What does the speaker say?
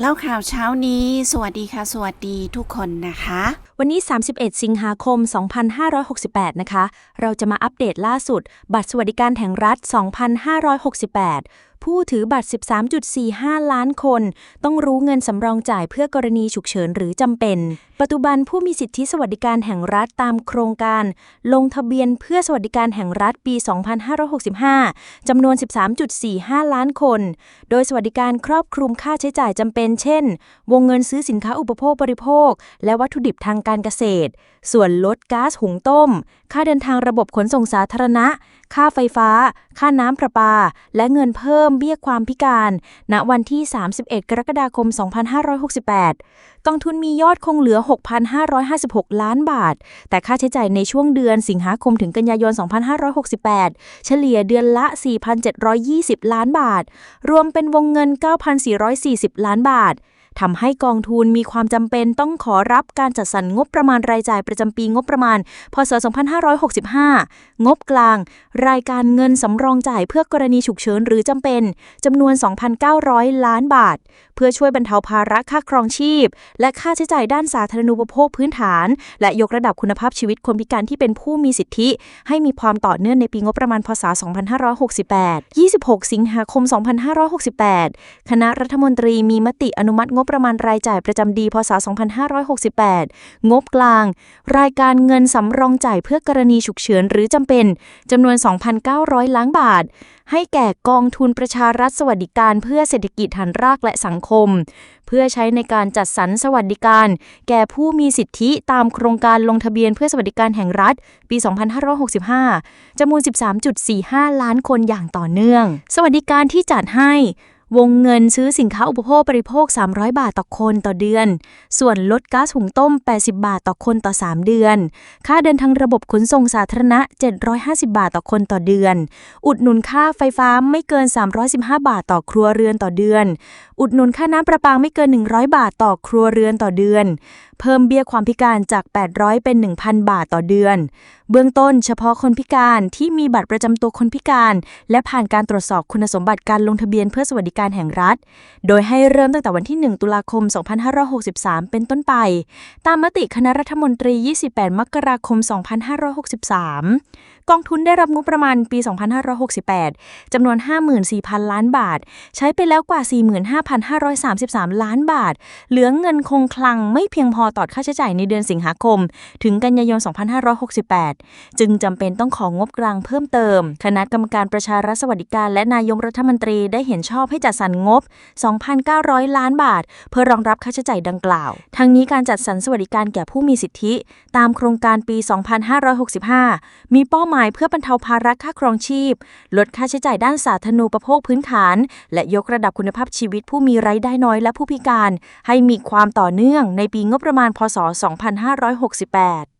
เล่าข่าวเช้านี้ สวัสดีค่ะ สวัสดีทุกคนนะคะวันนี้ 31 สิงหาคม 2568 นะคะ เราจะมาอัปเดตล่าสุด บัตรสวัสดิการแห่งรัฐ 2568 ผู้ถือบัตร 13.45 ล้านคน ต้องรู้เงินสำรองจ่ายเพื่อกรณีฉุกเฉินหรือจำเป็น ปัจจุบันผู้มีสิทธิสวัสดิการแห่งรัฐตามโครงการ ลงทะเบียนเพื่อสวัสดิการแห่งรัฐปี 2565 จำนวน 13.45 ล้านคน โดยสวัสดิการครอบคลุมค่าใช้จ่ายจำเป็น เช่น วงเงินซื้อสินค้าอุปโภคบริโภค และวัตถุดิบทางการเกษตร ส่วนลดก๊าซหุงต้ม ค่าเดินทางระบบขนส่งสาธารณะ ค่าไฟฟ้า ค่าน้ำประปา และเงินเพิ่มเบี้ยความพิการ ณ วันที่ 31 กรกฎาคม 2568 กองทุนมียอดคงเหลือ 6,556 ล้านบาท แต่ค่าใช้จ่ายในช่วงเดือนสิงหาคมถึงกันยายน 2568 เฉลี่ยเดือนละ 4,720 ล้านบาท รวมเป็นวงเงิน 9,440 ล้านบาท ทำให้กองทุนมีความจำเป็นต้องขอรับการจัดสรรงบประมาณรายจ่ายประจำปีงบประมาณ พศ 2565 งบกลาง รายการเงินสำรองจ่ายเพื่อกรณีฉุกเฉินหรือจำเป็นจำนวน 2,900 ล้านบาท เพื่อช่วยบรรเทาภาระค่าครองชีพ และค่าใช้จ่ายด้านสาธารณูปโภคพื้นฐาน และยกระดับคุณภาพชีวิตคนพิการที่เป็นผู้มีสิทธิ ให้มีความต่อเนื่องในปีงบประมาณพศ 2568 26 สิงหาคม 2568 คณะรัฐมนตรีมีมติอนุมัติงบประมาณรายจ่ายประจำดีพศ 2568 งบกลาง รายการเงินสำรองจ่ายเพื่อกรณีฉุกเฉินหรือจำเป็นจำนวน 2,900 ล้านบาท ให้แก่กองทุนประชารัฐสวัสดิการเพื่อเศรษฐกิจฐานรากและสังคม เพื่อใช้ในการจัดสรรสวัสดิการ แก่ผู้มีสิทธิตามโครงการลงทะเบียนเพื่อสวัสดิการแห่งรัฐ ปี 2565จำนวน 13.45 ล้านคนอย่างต่อเนื่อง สวัสดิการที่จัดให้ วงเงินซื้อสินค้าอุปโภคบริโภค 300 บาทต่อคนต่อเดือน ส่วนลดก๊าซหุงต้ม 80 บาทต่อคนต่อ 3 เดือน ค่าเดินทางระบบขนส่งสาธารณะ 750 บาทต่อคนต่อเดือน อุดหนุนค่าไฟฟ้าไม่เกิน 315 บาทต่อครัวเรือนต่อเดือน อุดหนุนค่าน้ำประปาไม่เกิน 100 บาทต่อครัวเรือนต่อเดือน เพิ่มเบี้ยความพิการจาก 800 เป็น 1,000 บาทต่อเดือน เบื้องต้นเฉพาะคนพิการที่มีบัตรประจำตัวคนพิการ และผ่านการตรวจสอบคุณสมบัติการลงทะเบียนเพื่อสวัสดิการแห่งรัฐ โดยให้เริ่มตั้งแต่วันที่ 1 ตุลาคม 2563 เป็นต้นไป ตามมติคณะรัฐมนตรี 28 มกราคม 2563 กองทุนได้รับงบประมาณปี 2568 จำนวน 54,000 ล้านบาท ใช้ไปแล้วกว่า 45,533 ล้านบาท เหลือเงินคงคลังไม่เพียงพอต่อค่าใช้จ่ายในเดือนสิงหาคม ถึงกันยายน 2568 จึงจำเป็นต้องของงบกลางเพิ่มเติม คณะกรรมการประชารัฐสวัสดิการ และนายกรัฐมนตรีได้เห็นชอบให้จัดสรรงบ 2,900 ล้านบาท เพื่อรองรับค่าใช้จ่ายดังกล่าว ทั้งนี้การจัดสรรสวัสดิการแก่ผู้มีสิทธิ ตามโครงการปี 2565 มีเป้าหมายเพื่อบรรเทาภาระค่าครองชีพ ลดค่าใช้จ่ายด้านสาธารณูปโภคพื้นฐาน และยกระดับคุณภาพชีวิตผู้มีรายได้น้อยและผู้พิการ ให้มีความต่อเนื่องในปีงบประมาณพศ 2568